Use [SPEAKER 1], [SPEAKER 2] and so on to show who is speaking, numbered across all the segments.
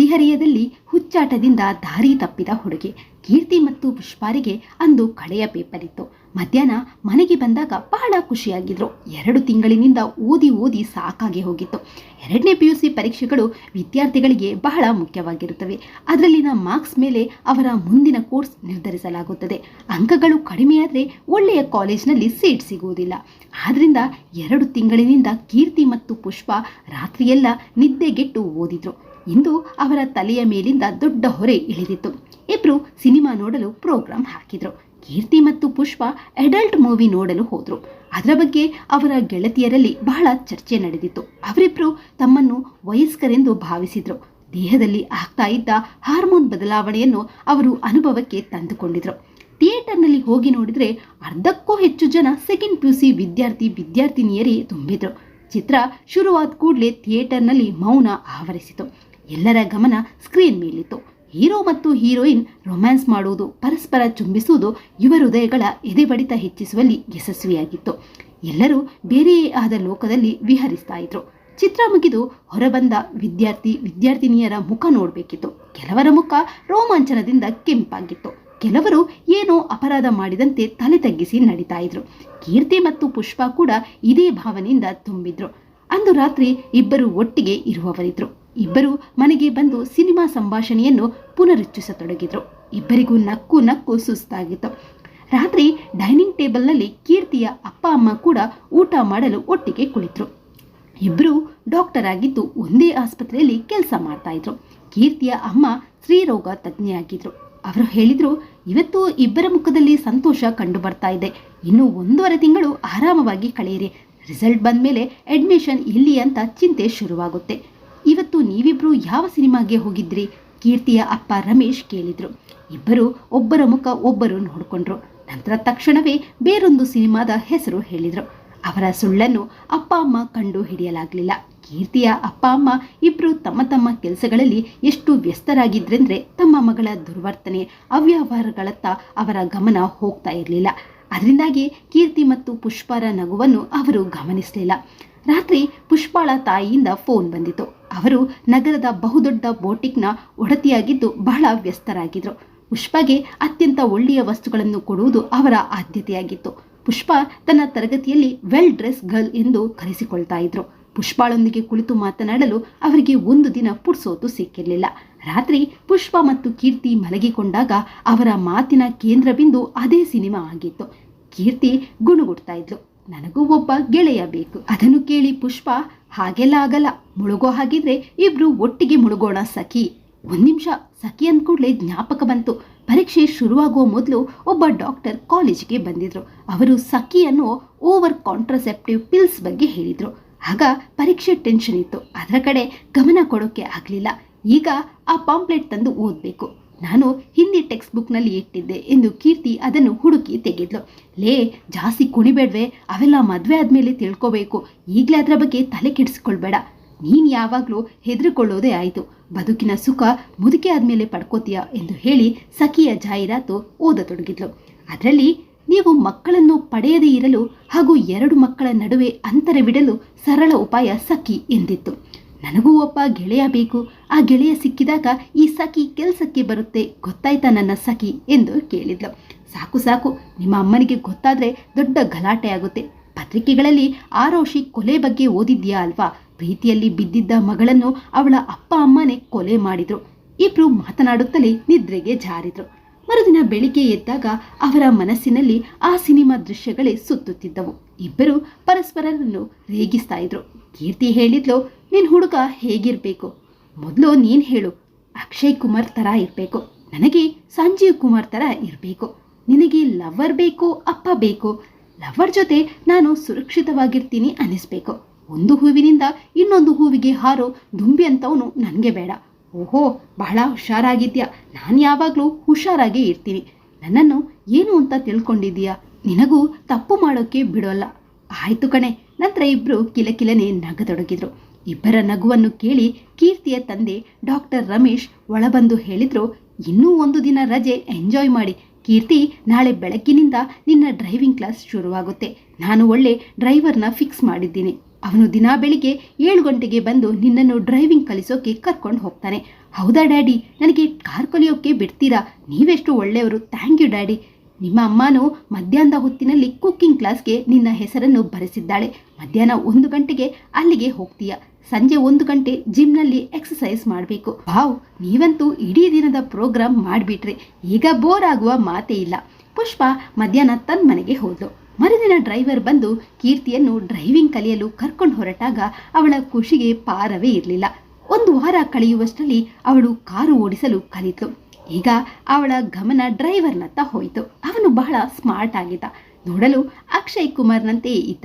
[SPEAKER 1] ಹದಿಹರೆಯದಲ್ಲಿ ಹುಚ್ಚಾಟದಿಂದ ದಾರಿ ತಪ್ಪಿದ ಹುಡುಗಿ ಕೀರ್ತಿ ಮತ್ತು ಪುಷ್ಪಾರಿಗೆ ಅಂದು ಕಳೆಯ ಪೇಪರಿತ್ತು. ಮಧ್ಯಾಹ್ನ ಮನೆಗೆ ಬಂದಾಗ ಬಹಳ ಖುಷಿಯಾಗಿದ್ರು. ಎರಡು ತಿಂಗಳಿನಿಂದ ಓದಿ ಓದಿ ಸಾಕಾಗಿ ಹೋಗಿತ್ತು. ಎರಡನೇ ಪಿ ಯು ಸಿ ಪರೀಕ್ಷೆಗಳು ವಿದ್ಯಾರ್ಥಿಗಳಿಗೆ ಬಹಳ ಮುಖ್ಯವಾಗಿರುತ್ತವೆ. ಅದರಲ್ಲಿನ ಮಾರ್ಕ್ಸ್ ಮೇಲೆ ಅವರ ಮುಂದಿನ ಕೋರ್ಸ್ ನಿರ್ಧರಿಸಲಾಗುತ್ತದೆ. ಅಂಕಗಳು ಕಡಿಮೆಯಾದರೆ ಒಳ್ಳೆಯ ಕಾಲೇಜ್ನಲ್ಲಿ ಸೀಟ್ ಸಿಗುವುದಿಲ್ಲ. ಆದ್ದರಿಂದ ಎರಡು ತಿಂಗಳಿನಿಂದ ಕೀರ್ತಿ ಮತ್ತು ಪುಷ್ಪ ರಾತ್ರಿಯೆಲ್ಲ ನಿದ್ದೆಗೆಟ್ಟು ಓದಿದ್ರು. ಇಂದು ಅವರ ತಲೆಯ ಮೇಲಿಂದ ದೊಡ್ಡ ಹೊರೆ ಇಳಿದಿತ್ತು. ಇಬ್ರು ಸಿನಿಮಾ ನೋಡಲು ಪ್ರೋಗ್ರಾಂ ಹಾಕಿದ್ರು. ಕೀರ್ತಿ ಮತ್ತು ಪುಷ್ಪ ಅಡಲ್ಟ್ ಮೂವಿ ನೋಡಲು ಹೋದ್ರು. ಅದರ ಬಗ್ಗೆ ಅವರ ಗೆಳತಿಯರಲ್ಲಿ ಬಹಳ ಚರ್ಚೆ ನಡೆದಿತ್ತು. ಅವರಿಬ್ರು ತಮ್ಮನ್ನು ವಯಸ್ಕರೆಂದು ಭಾವಿಸಿದ್ರು. ದೇಹದಲ್ಲಿ ಆಗ್ತಾ ಇದ್ದ ಹಾರ್ಮೋನ್ ಬದಲಾವಣೆಯನ್ನು ಅವರು ಅನುಭವಕ್ಕೆ ತಂದುಕೊಂಡಿದ್ರು. ಥಿಯೇಟರ್ನಲ್ಲಿ ಹೋಗಿ ನೋಡಿದ್ರೆ ಅರ್ಧಕ್ಕೂ ಹೆಚ್ಚು ಜನ ಸೆಕೆಂಡ್ ಪಿ ಯು ಸಿ ವಿದ್ಯಾರ್ಥಿ ವಿದ್ಯಾರ್ಥಿನಿಯರೇ ತುಂಬಿದ್ರು. ಚಿತ್ರ ಶುರುವಾದ ಕೂಡಲೇ ಥಿಯೇಟರ್ನಲ್ಲಿ ಮೌನ ಆವರಿಸಿತು. ಎಲ್ಲರ ಗಮನ ಸ್ಕ್ರೀನ್ ಮೇಲಿತ್ತು. ಹೀರೋ ಮತ್ತು ಹೀರೋಯಿನ್ ರೊಮ್ಯಾನ್ಸ್ ಮಾಡುವುದು, ಪರಸ್ಪರ ಚುಂಬಿಸುವುದು ಯುವ ಹೃದಯಗಳ ಎದೆಬಡಿತ ಹೆಚ್ಚಿಸುವಲ್ಲಿ ಯಶಸ್ವಿಯಾಗಿತ್ತು. ಎಲ್ಲರೂ ಬೇರೆಯೇ ಆದ ಲೋಕದಲ್ಲಿ ವಿಹರಿಸ್ತಾ ಇದ್ರು. ಚಿತ್ರ ಮುಗಿದು ಹೊರಬಂದ ವಿದ್ಯಾರ್ಥಿ ವಿದ್ಯಾರ್ಥಿನಿಯರ ಮುಖ ನೋಡಬೇಕಿತ್ತು. ಕೆಲವರ ಮುಖ ರೋಮಾಂಚನದಿಂದ ಕೆಂಪಾಗಿತ್ತು. ಕೆಲವರು ಏನೋ ಅಪರಾಧ ಮಾಡಿದಂತೆ ತಲೆ ತಗ್ಗಿಸಿ ನಡೀತಾ ಇದ್ರು. ಕೀರ್ತಿ ಮತ್ತು ಪುಷ್ಪ ಕೂಡ ಇದೇ ಭಾವನೆಯಿಂದ ತುಂಬಿದ್ರು. ಅಂದು ರಾತ್ರಿ ಇಬ್ಬರು ಒಟ್ಟಿಗೆ ಇರುವವರಿದ್ರು. ಇಬ್ಬರು ಮನೆಗೆ ಬಂದು ಸಿನಿಮಾ ಸಂಭಾಷಣೆಯನ್ನು ಪುನರುಚ್ಚಿಸತೊಡಗಿದ್ರು ಇಬ್ಬರಿಗೂ ನಕ್ಕು ನಕ್ಕು ಸುಸ್ತಾಗಿತ್ತು. ರಾತ್ರಿ ಡೈನಿಂಗ್ ಟೇಬಲ್ನಲ್ಲಿ ಕೀರ್ತಿಯ ಅಪ್ಪ ಅಮ್ಮ ಕೂಡ ಊಟ ಮಾಡಲು ಒಟ್ಟಿಗೆ ಕುಳಿತರು. ಇಬ್ಬರು ಡಾಕ್ಟರ್ ಆಗಿದ್ದು ಒಂದೇ ಆಸ್ಪತ್ರೆಯಲ್ಲಿ ಕೆಲಸ ಮಾಡ್ತಾಯಿದ್ರು ಕೀರ್ತಿಯ ಅಮ್ಮ ಸ್ತ್ರೀರೋಗ ತಜ್ಞೆಯಾಗಿದ್ರು. ಅವರು ಹೇಳಿದ್ರು, ಇವತ್ತು ಇಬ್ಬರ ಮುಖದಲ್ಲಿ ಸಂತೋಷ ಕಂಡು ಬರ್ತಾ ಇದೆ. ಇನ್ನು ಒಂದೂವರೆ ತಿಂಗಳು ಆರಾಮವಾಗಿ ಕಳೆಯಿರಿ. ರಿಸಲ್ಟ್ ಬಂದ ಮೇಲೆ ಅಡ್ಮಿಷನ್ ಇಲ್ಲಿ ಅಂತ ಚಿಂತೆ ಶುರುವಾಗುತ್ತೆ. ಇವತ್ತು ನೀವಿಬ್ರು ಯಾವ ಸಿನಿಮಾಗೆ ಹೋಗಿದ್ರಿ? ಕೀರ್ತಿಯ ಅಪ್ಪ ರಮೇಶ್ ಕೇಳಿದ್ರು. ಇಬ್ಬರು ಒಬ್ಬರ ಮುಖ ಒಬ್ಬರು ನೋಡಿಕೊಂಡ್ರು. ನಂತರ ತಕ್ಷಣವೇ ಬೇರೊಂದು ಸಿನಿಮಾದ ಹೆಸರು ಹೇಳಿದ್ರು. ಅವರ ಸುಳ್ಳನ್ನು ಅಪ್ಪ ಅಮ್ಮ ಕಂಡು ಹಿಡಿಯಲಾಗಲಿಲ್ಲ. ಕೀರ್ತಿಯ ಅಪ್ಪ ಅಮ್ಮ ಇಬ್ರು ತಮ್ಮ ತಮ್ಮ ಕೆಲಸಗಳಲ್ಲಿ ಎಷ್ಟು ವ್ಯಸ್ತರಾಗಿದ್ರೆಂದ್ರೆ ತಮ್ಮ ಮಗಳ ದುರ್ವರ್ತನೆ, ಅವ್ಯವಹಾರಗಳತ್ತ ಅವರ ಗಮನ ಹೋಗ್ತಾ ಇರಲಿಲ್ಲ. ಅದರಿಂದಾಗಿ ಕೀರ್ತಿ ಮತ್ತು ಪುಷ್ಪರ ನಗುವನ್ನು ಅವರು ಗಮನಿಸಲಿಲ್ಲ. ರಾತ್ರಿ ಪುಷ್ಪಾಳ ತಾಯಿಯಿಂದ ಫೋನ್ ಬಂದಿತು ಅವರು ನಗರದ ಬಹುದೊಡ್ಡ ಬೋಟಿಕ್ನ ಒಡತಿಯಾಗಿದ್ದು ಬಹಳ ವ್ಯಸ್ತರಾಗಿದ್ದರು ಪುಷ್ಪಗೆ ಅತ್ಯಂತ ಒಳ್ಳೆಯ ವಸ್ತುಗಳನ್ನು ಕೊಡುವುದು ಅವರ ಆದ್ಯತೆಯಾಗಿತ್ತು. ಪುಷ್ಪ ತನ್ನ ತರಗತಿಯಲ್ಲಿ ವೆಲ್ ಡ್ರೆಸ್ ಗರ್ಲ್ ಎಂದು ಕರೆಸಿಕೊಳ್ತಾ ಇದ್ರು. ಪುಷ್ಪಾಳೊಂದಿಗೆ ಕುಳಿತು ಮಾತನಾಡಲು ಅವರಿಗೆ ಒಂದು ದಿನ ಪುಡ್ಸೋತು ಸಿಕ್ಕಿರಲಿಲ್ಲ. ರಾತ್ರಿ ಪುಷ್ಪ ಮತ್ತು ಕೀರ್ತಿ ಮಲಗಿಕೊಂಡಾಗ ಅವರ ಮಾತಿನ ಕೇಂದ್ರ ಬಿಂದು ಅದೇ ಸಿನಿಮಾ ಆಗಿತ್ತು. ಕೀರ್ತಿ ಗುಣಗುಡ್ತಾ ಇದ್ಲು. ನನಗೂ ಒಬ್ಬ ಗೆಳೆಯ ಬೇಕು. ಅದನ್ನು ಕೇಳಿ ಪುಷ್ಪ ಹಾಗೆಲ್ಲ ಆಗಲ್ಲ. ಮುಳುಗೋ ಹಾಗಿದ್ರೆ ಇಬ್ರು ಒಟ್ಟಿಗೆ ಮುಳುಗೋಣ ಸಖಿ. ಒಂದು ನಿಮಿಷ ಸಖಿ ಅಂದ ಕೂಡಲೇ ಜ್ಞಾಪಕ ಬಂತು. ಪರೀಕ್ಷೆ ಶುರುವಾಗುವ ಮೊದಲು ಒಬ್ಬ ಡಾಕ್ಟರ್ ಕಾಲೇಜಿಗೆ ಬಂದಿದ್ರು. ಅವರು ಸಖಿ ಅನ್ನೋ ಓವರ್ ಕಾಂಟ್ರಸೆಪ್ಟಿವ್ ಪಿಲ್ಸ್ ಬಗ್ಗೆ ಹೇಳಿದ್ರು. ಆಗ ಪರೀಕ್ಷೆ ಟೆನ್ಷನ್ ಇತ್ತು. ಅದರ ಕಡೆ ಗಮನ ಕೊಡೋಕೆ ಆಗಲಿಲ್ಲ. ಈಗ ಆ ಪಾಂಪ್ಲೆಟ್ ತಂದು ಓದಬೇಕು. ನಾನು ಹಿಂದಿ ಟೆಕ್ಸ್ಟ್ ಬುಕ್ನಲ್ಲಿ ಇಟ್ಟಿದ್ದೆ ಎಂದು ಕೀರ್ತಿ ಅದನ್ನು ಹುಡುಕಿ ತೆಗೆದ್ಲು. ಲೇ, ಜಾಸ್ತಿ ಕುಣಿಬೇಡ್ವೆ, ಅವೆಲ್ಲ ಮದುವೆ ಆದಮೇಲೆ ತಿಳ್ಕೋಬೇಕು. ಈಗಲೇ ಅದರ ಬಗ್ಗೆ ತಲೆ ಕೆಡಿಸ್ಕೊಳ್ಬೇಡ. ನೀನು ಯಾವಾಗಲೂ ಹೆದರಿಕೊಳ್ಳೋದೇ ಆಯಿತು. ಬದುಕಿನ ಸುಖ ಮುದುಕೆ ಆದಮೇಲೆ ಪಡ್ಕೋತೀಯ ಎಂದು ಹೇಳಿ ಸಖಿಯ ಜಾಹೀರಾತು ಓದತೊಡಗಿದ್ಲು. ಅದರಲ್ಲಿ ನೀವು ಮಕ್ಕಳನ್ನು ಪಡೆಯದೇ ಇರಲು ಹಾಗೂ ಎರಡು ಮಕ್ಕಳ ನಡುವೆ ಅಂತರವಿಡಲು ಸರಳ ಉಪಾಯ ಸಖಿ ಎಂದಿತ್ತು. ನನಗೂ ಒಬ್ಬ ಗೆಳೆಯ ಬೇಕು. ಆ ಗೆಳೆಯ ಸಿಕ್ಕಿದಾಗ ಈ ಸಖಿ ಕೆಲಸಕ್ಕೆ ಬರುತ್ತೆ. ಗೊತ್ತಾಯ್ತಾ ನನ್ನ ಸಖಿ ಎಂದು ಕೇಳಿದ್ಲು. ಸಾಕು ಸಾಕು. ನಿಮ್ಮ ಅಮ್ಮನಿಗೆ ಗೊತ್ತಾದ್ರೆ ದೊಡ್ಡ ಗಲಾಟೆ ಆಗುತ್ತೆ. ಪತ್ರಿಕೆಗಳಲ್ಲಿ ಆರೋಷಿ ಕೊಲೆ ಬಗ್ಗೆ ಓದಿದ್ಯಾ ಅಲ್ವಾ? ಪ್ರೀತಿಯಲ್ಲಿ ಬಿದ್ದಿದ್ದ ಮಗಳನ್ನು ಅವಳ ಅಪ್ಪ ಅಮ್ಮನೇ ಕೊಲೆ ಮಾಡಿದ್ರು. ಇಬ್ರು ಮಾತನಾಡುತ್ತಲೇ ನಿದ್ರೆಗೆ ಜಾರಿದ್ರು. ಮರುದಿನ ಬೆಳಿಗ್ಗೆ ಎದ್ದಾಗ ಅವರ ಮನಸ್ಸಿನಲ್ಲಿ ಆ ಸಿನಿಮಾ ದೃಶ್ಯಗಳೇ ಸುತ್ತುತ್ತಿದ್ದವು. ಇಬ್ಬರು ಪರಸ್ಪರರನ್ನು ರೇಗಿಸ್ತಾ ಇದ್ರು. ಕೀರ್ತಿ ಹೇಳಿದ್ಲು ನಿನ್ ಹುಡುಗ ಹೇಗಿರ್ಬೇಕು? ಮೊದಲು ನೀನ್ ಹೇಳು. ಅಕ್ಷಯ್ ಕುಮಾರ್ ತರ ಇರಬೇಕು. ನನಗೆ ಸಂಜೀವ್ ಕುಮಾರ್ ತರ ಇರಬೇಕು. ನಿನಗೆ ಲವರ್ ಬೇಕು, ಅಪ್ಪ ಬೇಕು. ಲವರ್ ಜೊತೆ ನಾನು ಸುರಕ್ಷಿತವಾಗಿರ್ತೀನಿ ಅನಿಸ್ಬೇಕು. ಒಂದು ಹೂವಿನಿಂದ ಇನ್ನೊಂದು ಹೂವಿಗೆ ಹಾರೋ ದುಂಬಿ ಅಂತವನು ನನಗೆ ಬೇಡ. ಓಹೋ, ಬಹಳ ಹುಷಾರಾಗಿದ್ಯಾ. ನಾನು ಯಾವಾಗಲೂ ಹುಷಾರಾಗೇ ಇರ್ತೀನಿ. ನನ್ನನ್ನು ಏನು ಅಂತ ತಿಳ್ಕೊಂಡಿದ್ದೀಯಾ? ನಿನಗೂ ತಪ್ಪು ಮಾಡೋಕ್ಕೆ ಬಿಡೋಲ್ಲ. ಆಯ್ತು ಕಣೆ. ನಂತರ ಇಬ್ರು ಕಿಲಕಿಲನೆ ನಗತೊಡಗಿದ್ರು. ಇಬ್ಬರ ನಗುವನ್ನು ಕೇಳಿ ಕೀರ್ತಿಯ ತಂದೆ ಡಾಕ್ಟರ್ ರಮೇಶ್ ಒಳಬಂದು ಹೇಳಿದ್ರು, ಇನ್ನೂ ಒಂದು ದಿನ ರಜೆ, ಎಂಜಾಯ್ ಮಾಡಿ. ಕೀರ್ತಿ, ನಾಳೆ ಬೆಳಗ್ಗಿನಿಂದ ನಿನ್ನ ಡ್ರೈವಿಂಗ್ ಕ್ಲಾಸ್ ಶುರುವಾಗುತ್ತೆ. ನಾನು ಒಳ್ಳೆ ಡ್ರೈವರ್ನ ಫಿಕ್ಸ್ ಮಾಡಿದ್ದೀನಿ. ಅವನು ದಿನ ಬೆಳಿಗ್ಗೆ ಏಳು ಗಂಟೆಗೆ ಬಂದು ನಿನ್ನನ್ನು ಡ್ರೈವಿಂಗ್ ಕಲಿಸೋಕೆ ಕರ್ಕೊಂಡು ಹೋಗ್ತಾನೆ. ಹೌದಾ, ಡ್ಯಾಡಿ? ನನಗೆ ಕಾರ್ ಕಲಿಯೋಕೆ ಬಿಡ್ತೀರಾ? ನೀವೆಷ್ಟು ಒಳ್ಳೆಯವರು. Thank you, daddy. ನಿಮ್ಮ ಅಮ್ಮನೂ ಮಧ್ಯಾಹ್ನದ ಹೊತ್ತಿನಲ್ಲಿ ಕುಕ್ಕಿಂಗ್ ಕ್ಲಾಸ್ಗೆ ನಿನ್ನ ಹೆಸರನ್ನು ಬರೆಸಿದ್ದಾಳೆ. ಮಧ್ಯಾಹ್ನ ಒಂದು ಗಂಟೆಗೆ ಅಲ್ಲಿಗೆ ಹೋಗ್ತೀಯ. ಸಂಜೆ ಒಂದು ಗಂಟೆ ಜಿಮ್ನಲ್ಲಿ ಎಕ್ಸಸೈಸ್ ಮಾಡಬೇಕು. ವಾವ್, ನೀವಂತೂ ಇಡೀ ದಿನದ ಪ್ರೋಗ್ರಾಮ್ ಮಾಡಿಬಿಟ್ರಿ. ಈಗ ಬೋರ್ ಆಗುವ ಮಾತೇ ಇಲ್ಲ. ಪುಷ್ಪ ಮಧ್ಯಾಹ್ನ ತನ್ನ ಮನೆಗೆ ಹೋದ್ಲು. ಮರುದಿನ ಡ್ರೈವರ್ ಬಂದು ಕೀರ್ತಿಯನ್ನು ಡ್ರೈವಿಂಗ್ ಕಲಿಯಲು ಕರ್ಕೊಂಡು ಹೊರಟಾಗ ಅವಳ ಖುಷಿಗೆ ಪಾರವೇ ಇರಲಿಲ್ಲ. ಒಂದು ವಾರ ಕಳೆಯುವಷ್ಟರಲ್ಲಿ ಅವಳು ಕಾರು ಓಡಿಸಲು ಕಲಿತು ಈಗ ಅವಳ ಗಮನ ಡ್ರೈವರ್ನತ್ತ ಹೋಯಿತು. ಅವನು ಬಹಳ ಸ್ಮಾರ್ಟ್ ಆಗಿದ್ದ. ನೋಡಲು ಅಕ್ಷಯ್ ಕುಮಾರ್ನಂತೆಯೇ ಇದ್ದ.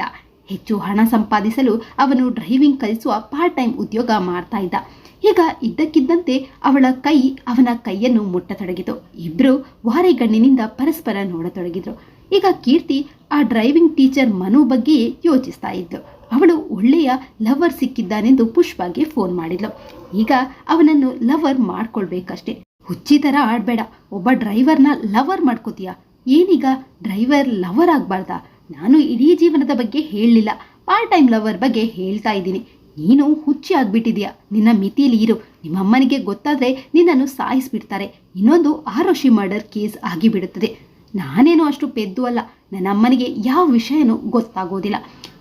[SPEAKER 1] ಹೆಚ್ಚು ಹಣ ಸಂಪಾದಿಸಲು ಅವನು ಡ್ರೈವಿಂಗ್ ಕಲಿಸುವ ಪಾರ್ಟ್ ಟೈಮ್ ಉದ್ಯೋಗ ಮಾಡ್ತಾ ಇದ್ದ. ಈಗ ಇದ್ದಕ್ಕಿದ್ದಂತೆ ಅವಳ ಕೈ ಅವನ ಕೈಯನ್ನು ಮುಟ್ಟತೊಡಗಿತು. ಇಬ್ಬರು ವಾರೆಗಣ್ಣಿನಿಂದ ಪರಸ್ಪರ ನೋಡತೊಡಗಿದ್ರು. ಈಗ ಕೀರ್ತಿ ಆ ಡ್ರೈವಿಂಗ್ ಟೀಚರ್ ಮನು ಬಗ್ಗೆಯೇ ಯೋಚಿಸ್ತಾ ಇದ್ಲು ಅವಳು ಒಳ್ಳೆಯ ಲವರ್ ಸಿಕ್ಕಿದ್ದಾನೆಂದು ಪುಷ್ಪಗೆ ಫೋನ್ ಮಾಡಿದ್ಲು. ಈಗ ಅವನನ್ನು ಲವರ್ ಮಾಡ್ಕೊಳ್ಬೇಕಷ್ಟೇ. ಹುಚ್ಚಿ ಥರ ಆಡಬೇಡ. ಒಬ್ಬ ಡ್ರೈವರ್ನ ಲವರ್ ಮಾಡ್ಕೋತೀಯ? ಏನೀಗ ಡ್ರೈವರ್ ಲವರ್ ಆಗಬಾರ್ದ? ನಾನು ಇಡೀ ಜೀವನದ ಬಗ್ಗೆ ಹೇಳಲಿಲ್ಲ. ಪಾರ್ಟ್ ಟೈಮ್ ಲವರ್ ಬಗ್ಗೆ ಹೇಳ್ತಾ ಇದ್ದೀನಿ. ನೀನು ಹುಚ್ಚಿ ಆಗ್ಬಿಟ್ಟಿದೀಯ ನಿನ್ನ ಮಿತಿಯಲ್ಲಿ ಇರು. ನಿಮ್ಮಮ್ಮನಿಗೆ ಗೊತ್ತಾದರೆ ನಿನ್ನನ್ನು ಸಾಯಿಸಿಬಿಡ್ತಾರೆ. ಇನ್ನೊಂದು ಆರೋಶಿ ಮರ್ಡರ್ ಕೇಸ್ ಆಗಿಬಿಡುತ್ತದೆ. ನಾನೇನು ಅಷ್ಟು ಪೆದ್ದು ಅಲ್ಲ. ನನ್ನ ಅಮ್ಮನಿಗೆ ಯಾವ ವಿಷಯನೂ ಗೊತ್ತಾಗೋದಿಲ್ಲ.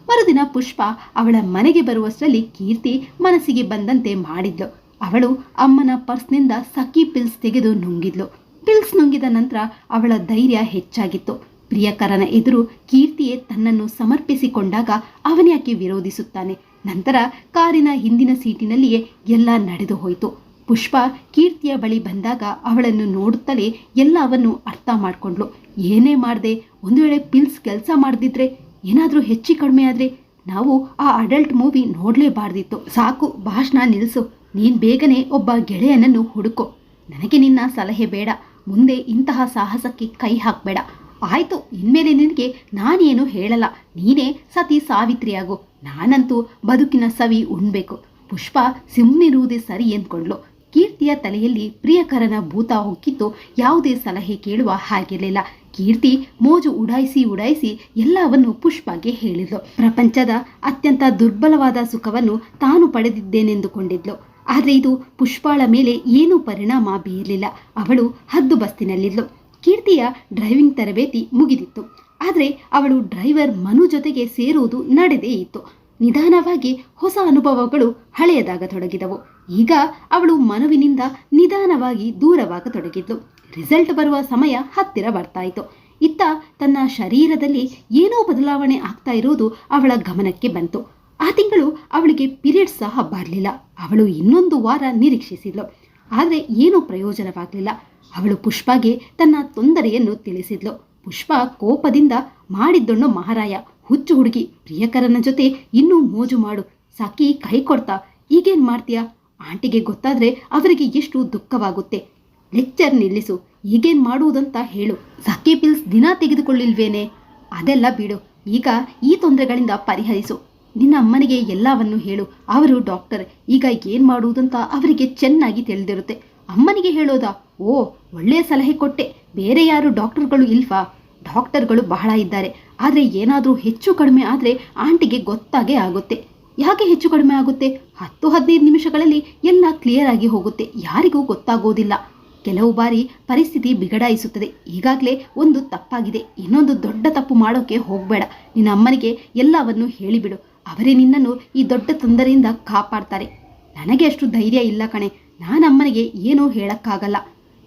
[SPEAKER 1] ಮರುದಿನ ಪುಷ್ಪ ಅವಳ ಮನೆಗೆ ಬರುವಷ್ಟರಲ್ಲಿ ಕೀರ್ತಿ ಮನಸ್ಸಿಗೆ ಬಂದಂತೆ ಮಾಡಿದ್ಲು. ಅವಳು ಅಮ್ಮನ ಪರ್ಸ್ನಿಂದ ಸಖಿ ಪಿಲ್ಸ್ ತೆಗೆದು ನುಂಗಿದ್ಲು. ಪಿಲ್ಸ್ ನುಂಗಿದ ನಂತರ ಅವಳ ಧೈರ್ಯ ಹೆಚ್ಚಾಗಿತ್ತು. ಪ್ರಿಯಕರನ ಎದುರು ಕೀರ್ತಿಯೇ ತನ್ನನ್ನು ಸಮರ್ಪಿಸಿಕೊಂಡಾಗ ಅವನ್ಯಾಕೆ ವಿರೋಧಿಸುತ್ತಾನೆ? ನಂತರ ಕಾರಿನ ಹಿಂದಿನ ಸೀಟಿನಲ್ಲಿಯೇ ಎಲ್ಲ ನಡೆದು ಹೋಯಿತು. ಪುಷ್ಪ ಕೀರ್ತಿಯ ಬಳಿ ಬಂದಾಗ ಅವಳನ್ನು ನೋಡುತ್ತಲೇ ಎಲ್ಲವನ್ನು ಅರ್ಥ ಮಾಡಿಕೊಂಡ್ಳು. ಏನೇ ಮಾಡಿದೆ, ಒಂದು ವೇಳೆ ಪಿಲ್ಸ್ ಕೆಲಸ ಮಾಡದಿದ್ರೆ ಏನಾದರೂ ಹೆಚ್ಚು ಕಡಿಮೆ ಆದರೆ ನಾವು ಆ ಅಡಲ್ಟ್ ಮೂವಿ ನೋಡಲೇಬಾರ್ದಿತ್ತು. ಸಾಕು, ಭಾಷಣ ನಿಲ್ಲಿಸು ನೀನು ಬೇಗನೆ ಒಬ್ಬ ಗೆಳೆಯನನ್ನು ಹುಡುಕೋ. ನನಗೆ ನಿನ್ನ ಸಲಹೆ ಬೇಡ. ಮುಂದೆ ಇಂತಹ ಸಾಹಸಕ್ಕೆ ಕೈ ಹಾಕಬೇಡ. ಆಯ್ತು, ಇನ್ಮೇಲೆ ನಿನಗೆ ನಾನೇನು ಹೇಳಲ್ಲ. ನೀನೇ ಸತಿ ಸಾವಿತ್ರಿಯಾಗು. ನಾನಂತೂ ಬದುಕಿನ ಸವಿ ಉಣ್ಬೇಕು. ಪುಷ್ಪ ಸುಮ್ಮನಿರುವುದೇ ಸರಿ ಎಂದ್ಕೊಂಡ್ಲು ಕೀರ್ತಿಯ ತಲೆಯಲ್ಲಿ ಪ್ರಿಯಕರನ ಭೂತ ಹೊಕ್ಕಿತ್ತು. ಯಾವುದೇ ಸಲಹೆ ಕೇಳುವ ಹಾಗಿರಲಿಲ್ಲ. ಕೀರ್ತಿ ಮೋಜು ಉಡಾಯಿಸಿ ಉಡಾಯಿಸಿ ಎಲ್ಲವನ್ನು ಪುಷ್ಪಗೆ ಹೇಳಿದ್ಲು. ಪ್ರಪಂಚದ ಅತ್ಯಂತ ದುರ್ಬಲವಾದ ಸುಖವನ್ನು ತಾನು ಪಡೆದಿದ್ದೇನೆಂದುಕೊಂಡಿದ್ಲು. ಆದರೆ ಇದು ಪುಷ್ಪಾಳ ಮೇಲೆ ಏನೂ ಪರಿಣಾಮ ಬೀರಲಿಲ್ಲ. ಅವಳು ಹದ್ದು ಬಸ್ತಿನಲ್ಲಿದ್ದಳು ಕೀರ್ತಿಯ ಡ್ರೈವಿಂಗ್ ತರಬೇತಿ ಮುಗಿದಿತ್ತು. ಆದರೆ ಅವಳು ಡ್ರೈವರ್ ಮನು ಜೊತೆಗೆ ಸೇರುವುದು ನಡೆದೇ ಇತ್ತು. ನಿಧಾನವಾಗಿ ಹೊಸ ಅನುಭವಗಳು ಹಳೆಯದಾಗತೊಡಗಿದವು. ಈಗ ಅವಳು ಮನುವಿನಿಂದ ನಿಧಾನವಾಗಿ ದೂರವಾಗತೊಡಗಿದ್ಲು. ರಿಸಲ್ಟ್ ಬರುವ ಸಮಯ ಹತ್ತಿರ ಬರ್ತಾಯಿತು ಇತ್ತ ತನ್ನ ಶರೀರದಲ್ಲಿ ಏನೋ ಬದಲಾವಣೆ ಆಗ್ತಾ ಇರುವುದು ಅವಳ ಗಮನಕ್ಕೆ ಬಂತು. ಆ ತಿಂಗಳು ಅವಳಿಗೆ ಪಿರಿಯಡ್ ಸಹ ಬರಲಿಲ್ಲ. ಅವಳು ಇನ್ನೊಂದು ವಾರ ನಿರೀಕ್ಷಿಸಿದ್ಲು. ಆದರೆ ಏನೂ ಪ್ರಯೋಜನವಾಗಲಿಲ್ಲ. ಅವಳು ಪುಷ್ಪಾಗೆ ತನ್ನ ತೊಂದರೆಯನ್ನು ತಿಳಿಸಿದ್ಲು. ಪುಷ್ಪ ಕೋಪದಿಂದ ಮಾಡಿದ್ದಣ್ಣು ಮಹಾರಾಯ, ಹುಚ್ಚು ಹುಡುಗಿ ಪ್ರಿಯಕರನ ಜೊತೆ ಇನ್ನೂ ಮೋಜು ಮಾಡು, ಸಾಕಿ ಕೈ ಕೊಡ್ತಾ, ಈಗೇನ್ ಮಾಡ್ತೀಯಾ? ಆಂಟಿಗೆ ಗೊತ್ತಾದ್ರೆ ಅವರಿಗೆ ಎಷ್ಟು ದುಃಖವಾಗುತ್ತೆ. ಲೆಕ್ಚರ್ ನಿಲ್ಲಿಸು, ಈಗೇನ್ ಮಾಡುವುದಂತ ಹೇಳು. ಸಖಿ ಪಿಲ್ಸ್ ದಿನ ತೆಗೆದುಕೊಳ್ಳಿಲ್ವೇನೆ? ಅದೆಲ್ಲ ಬಿಡು. ಈಗ ಈ ತೊಂದರೆಗಳಿಂದ ಪರಿಹರಿಸು. ನಿನ್ನ ಅಮ್ಮನಿಗೆ ಎಲ್ಲವನ್ನು ಹೇಳು. ಅವರು, ಡಾಕ್ಟರ್, ಈಗ ಏನು ಮಾಡುವುದಂತ ಅವರಿಗೆ ಚೆನ್ನಾಗಿ ತಿಳಿದಿರುತ್ತೆ. ಅಮ್ಮನಿಗೆ ಹೇಳೋದಾ? ಓ, ಒಳ್ಳೆಯ ಸಲಹೆ ಕೊಟ್ಟೆ. ಬೇರೆ ಯಾರು ಡಾಕ್ಟರ್ಗಳು ಇಲ್ವಾ? ಡಾಕ್ಟರ್ಗಳು ಬಹಳ ಇದ್ದಾರೆ. ಆದರೆ ಏನಾದರೂ ಹೆಚ್ಚು ಕಡಿಮೆ ಆದರೆ ಆಂಟಿಗೆ ಗೊತ್ತಾಗೇ ಆಗುತ್ತೆ. ಯಾಕೆ ಹೆಚ್ಚು ಕಡಿಮೆ ಆಗುತ್ತೆ? ಹತ್ತು, ಹದಿನೈದು ನಿಮಿಷಗಳಲ್ಲಿ ಎಲ್ಲ ಕ್ಲಿಯರ್ ಆಗಿ ಹೋಗುತ್ತೆ. ಯಾರಿಗೂ ಗೊತ್ತಾಗೋದಿಲ್ಲ. ಕೆಲವು ಬಾರಿ ಪರಿಸ್ಥಿತಿ ಬಿಗಡಾಯಿಸುತ್ತದೆ. ಈಗಾಗಲೇ ಒಂದು ತಪ್ಪಾಗಿದೆ. ಇನ್ನೊಂದು ದೊಡ್ಡ ತಪ್ಪು ಮಾಡೋಕೆ ಹೋಗಬೇಡ. ನಿನ್ನ ಅಮ್ಮನಿಗೆ ಎಲ್ಲವನ್ನು ಹೇಳಿಬಿಡು. ಅವರೇ ನಿನ್ನನ್ನು ಈ ದೊಡ್ಡ ತೊಂದರೆಯಿಂದ ಕಾಪಾಡ್ತಾರೆ. ನನಗೆ ಅಷ್ಟು ಧೈರ್ಯ ಇಲ್ಲ ಕಣೆ. ನಾನಮ್ಮನಿಗೆ ಏನೂ ಹೇಳಕ್ಕಾಗಲ್ಲ.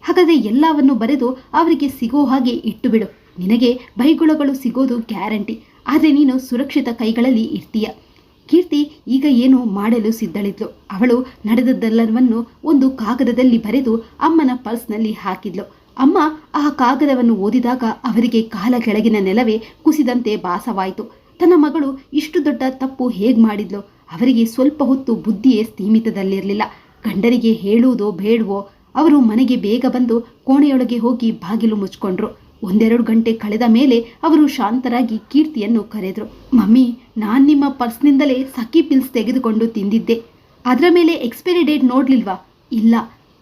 [SPEAKER 1] ಹಾಗಾದರೆ ಎಲ್ಲವನ್ನು ಬರೆದು ಅವರಿಗೆ ಸಿಗೋ ಹಾಗೆ ಇಟ್ಟು ಬಿಡು ನಿನಗೆ ಬೈಗುಳಗಳು ಸಿಗೋದು ಗ್ಯಾರಂಟಿ. ಆದರೆ ನೀನು ಸುರಕ್ಷಿತ ಕೈಗಳಲ್ಲಿ ಇರ್ತೀಯ ಕೀರ್ತಿ ಈಗ ಏನು ಮಾಡಲು ಸಿದ್ಧಳಿದ್ಲು. ಅವಳು ನಡೆದದ್ದೆಲ್ಲವನ್ನು ಒಂದು ಕಾಗದದಲ್ಲಿ ಬರೆದು ಅಮ್ಮನ ಪರ್ಸ್ನಲ್ಲಿ ಹಾಕಿದ್ಲು. ಅಮ್ಮ ಆ ಕಾಗದವನ್ನು ಓದಿದಾಗ ಅವರಿಗೆ ಕಾಲ ಕೆಳಗಿನ ನೆಲವೇ ಕುಸಿದಂತೆ ಭಾಸವಾಯಿತು. ತನ್ನ ಮಗಳು ಇಷ್ಟು ದೊಡ್ಡ ತಪ್ಪು ಹೇಗೆ ಮಾಡಿದ್ಲು? ಅವರಿಗೆ ಸ್ವಲ್ಪ ಹೊತ್ತು ಬುದ್ಧಿಯೇ ಸ್ಥೀಮಿತದಲ್ಲಿರಲಿಲ್ಲ ಗಂಡರಿಗೆ ಹೇಳುವುದೋ ಬೇಡವೋ, ಅವರು ಮನೆಗೆ ಬೇಗ ಬಂದು ಕೋಣೆಯೊಳಗೆ ಹೋಗಿ ಬಾಗಿಲು ಮುಚ್ಕೊಂಡ್ರು. ಒಂದೆರಡು ಗಂಟೆ ಕಳೆದ ಮೇಲೆ ಅವರು ಶಾಂತರಾಗಿ ಕೀರ್ತಿಯನ್ನು ಕರೆದ್ರು. ಮಮ್ಮಿ, ನಾನು ನಿಮ್ಮ ಪರ್ಸ್ನಿಂದಲೇ ಸಖಿ ಪಿಲ್ಸ್ ತೆಗೆದುಕೊಂಡು ತಿಂದಿದ್ದೆ. ಅದರ ಮೇಲೆ ಎಕ್ಸ್ಪೈರಿ ಡೇಟ್ ನೋಡ್ಲಿಲ್ವಾ? ಇಲ್ಲ.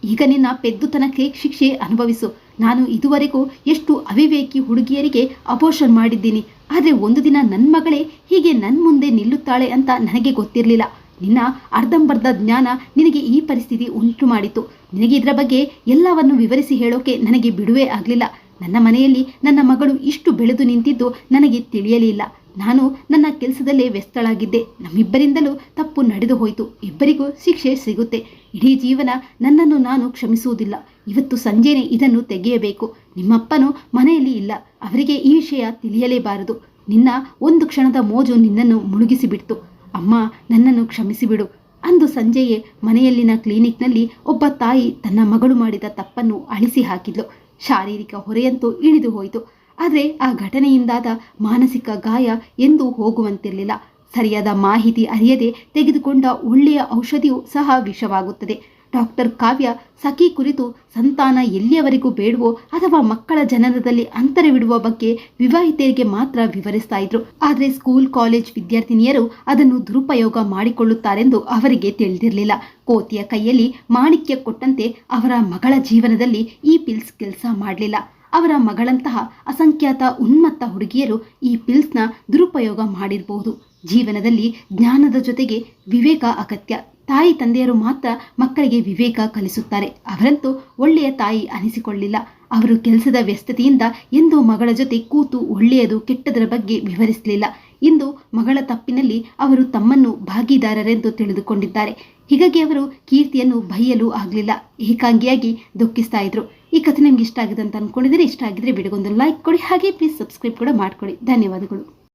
[SPEAKER 1] ಈಗ ನಿನ್ನ ಪೆದ್ದುತನಕ್ಕೆ ಶಿಕ್ಷೆ ಅನುಭವಿಸು. ನಾನು ಇದುವರೆಗೂ ಎಷ್ಟು ಅವಿವೇಕಿ ಹುಡುಗಿಯರಿಗೆ ಅಪೋಷನ್ ಮಾಡಿದ್ದೀನಿ. ಆದರೆ ಒಂದು ದಿನ ನನ್ನ ಮಗಳೇ ಹೀಗೆ ನನ್ನ ಮುಂದೆ ನಿಲ್ಲುತ್ತಾಳೆ ಅಂತ ನನಗೆ ಗೊತ್ತಿರಲಿಲ್ಲ. ನಿನ್ನ ಅರ್ಧಂಬರ್ಧ ಜ್ಞಾನ ನಿನಗೆ ಈ ಪರಿಸ್ಥಿತಿ ಉಂಟು ಮಾಡಿತು. ನಿನಗೆ ಇದರ ಬಗ್ಗೆ ಎಲ್ಲವನ್ನು ವಿವರಿಸಿ ಹೇಳೋಕೆ ನನಗೆ ಬಿಡುವೇ ಆಗಲಿಲ್ಲ. ನನ್ನ ಮನೆಯಲ್ಲಿ ನನ್ನ ಮಗಳು ಇಷ್ಟು ಬೆಳೆದು ನಿಂತಿದ್ದು ನನಗೆ ತಿಳಿಯಲಿಲ್ಲ. ನಾನು ನನ್ನ ಕೆಲಸದಲ್ಲೇ ವ್ಯಸ್ತಳಾಗಿದ್ದೆ. ನಮ್ಮಿಬ್ಬರಿಂದಲೂ ತಪ್ಪು ನಡೆದು ಹೋಯಿತು. ಇಬ್ಬರಿಗೂ ಶಿಕ್ಷೆ ಸಿಗುತ್ತೆ. ಇಡೀ ಜೀವನ ನನ್ನನ್ನು ನಾನು ಕ್ಷಮಿಸುವುದಿಲ್ಲ. ಇವತ್ತು ಸಂಜೆನೆ ಇದನ್ನು ತೆಗೆಯಬೇಕು. ನಿಮ್ಮಪ್ಪನು ಮನೆಯಲ್ಲಿ ಇಲ್ಲ. ಅವರಿಗೆ ಈ ವಿಷಯ ತಿಳಿಯಲೇಬಾರದು. ನಿನ್ನ ಒಂದು ಕ್ಷಣದ ಮೋಜು ನಿನ್ನನ್ನು ಮುಳುಗಿಸಿಬಿಡ್ತು. ಅಮ್ಮ, ನನ್ನನ್ನು ಕ್ಷಮಿಸಿಬಿಡು. ಅಂದು ಸಂಜೆಯೇ ಮನೆಯಲ್ಲಿನ ಕ್ಲಿನಿಕ್ನಲ್ಲಿ ಒಬ್ಬ ತಾಯಿ ತನ್ನ ಮಗಳು ಮಾಡಿದ ತಪ್ಪನ್ನು ಅಳಿಸಿ ಹಾಕಿದ್ಲು. ಶಾರೀರಿಕ ಹೊರೆಯಂತೂ ಇಳಿದು ಹೋಯಿತು. ಆದರೆ ಆ ಘಟನೆಯಿಂದಾದ ಮಾನಸಿಕ ಗಾಯ ಎಂದೂ ಹೋಗುವಂತಿರಲಿಲ್ಲ. ಸರಿಯಾದ ಮಾಹಿತಿ ಅರಿಯದೆ ತೆಗೆದುಕೊಂಡ ಒಳ್ಳೆಯ ಔಷಧಿಯೂ ಸಹ ವಿಷವಾಗುತ್ತದೆ. ಡಾಕ್ಟರ್ ಕಾವ್ಯ ಸಖಿ ಕುರಿತು ಸಂತಾನ ಎಲ್ಲಿಯವರೆಗೂ ಬೇಡವೋ ಅಥವಾ ಮಕ್ಕಳ ಜನನದಲ್ಲಿ ಅಂತರವಿಡುವ ಬಗ್ಗೆ ವಿವಾಹಿತೆಯರಿಗೆ ಮಾತ್ರ ವಿವರಿಸ್ತಾ ಇದ್ರು. ಆದರೆ ಸ್ಕೂಲ್, ಕಾಲೇಜ್ ವಿದ್ಯಾರ್ಥಿನಿಯರು ಅದನ್ನು ದುರುಪಯೋಗ ಮಾಡಿಕೊಳ್ಳುತ್ತಾರೆಂದು ಅವರಿಗೆ ತಿಳಿದಿರಲಿಲ್ಲ. ಕೋತಿಯ ಕೈಯಲ್ಲಿ ಮಾಣಿಕ್ಯ ಕೊಟ್ಟಂತೆ ಅವರ ಮಗಳ ಜೀವನದಲ್ಲಿ ಈ ಪಿಲ್ಸ್ ಕೆಲಸ ಮಾಡಲಿಲ್ಲ. ಅವರ ಮಗಳಂತಹ ಅಸಂಖ್ಯಾತ ಉನ್ಮತ್ತ ಹುಡುಗಿಯರು ಈ ಪಿಲ್ಸ್ನ ದುರುಪಯೋಗ ಮಾಡಿರಬಹುದು ಜೀವನದಲ್ಲಿ ಜ್ಞಾನದ ಜೊತೆಗೆ ವಿವೇಕ ಅಗತ್ಯ. ತಾಯಿ ತಂದೆಯರು ಮಾತ್ರ ಮಕ್ಕಳಿಗೆ ವಿವೇಕ ಕಲಿಸುತ್ತಾರೆ. ಅವರಂತೂ ಒಳ್ಳೆಯ ತಾಯಿ ಅನಿಸಿಕೊಳ್ಳಿಲ್ಲ. ಅವರು ಕೆಲಸದ ವ್ಯಸ್ತತೆಯಿಂದ ಎಂದೂ ಮಗಳ ಜೊತೆ ಕೂತು ಒಳ್ಳೆಯದು ಕೆಟ್ಟದರ ಬಗ್ಗೆ ವಿವರಿಸಲಿಲ್ಲ. ಇಂದು ಮಗಳ ತಪ್ಪಿನಲ್ಲಿ ಅವರು ತಮ್ಮನ್ನು ಭಾಗಿದಾರರೆಂದು ತಿಳಿದುಕೊಂಡಿದ್ದಾರೆ. ಹೀಗಾಗಿ ಅವರು ಕೀರ್ತಿಯನ್ನು ಬೈಯಲು ಆಗಲಿಲ್ಲ. ಏಕಾಂಗಿಯಾಗಿ ದುಃಖಿಸ್ತಾ ಇದ್ರು. ಈ ಕಥೆ ನಿಮ್ಗೆ ಇಷ್ಟ ಆಗಿದೆ ಅಂತ ಅನ್ಕೊಂಡಿದ್ರೆ ಇಷ್ಟ ಆಗಿದ್ರೆ ಬಿಡಗೊಂದು ಲೈಕ್ ಕೊಡಿ. ಹಾಗೆ ಪ್ಲೀಸ್ ಸಬ್ಸ್ಕ್ರೈಬ್ ಕೂಡ ಮಾಡ್ಕೊಡಿ. ಧನ್ಯವಾದಗಳು.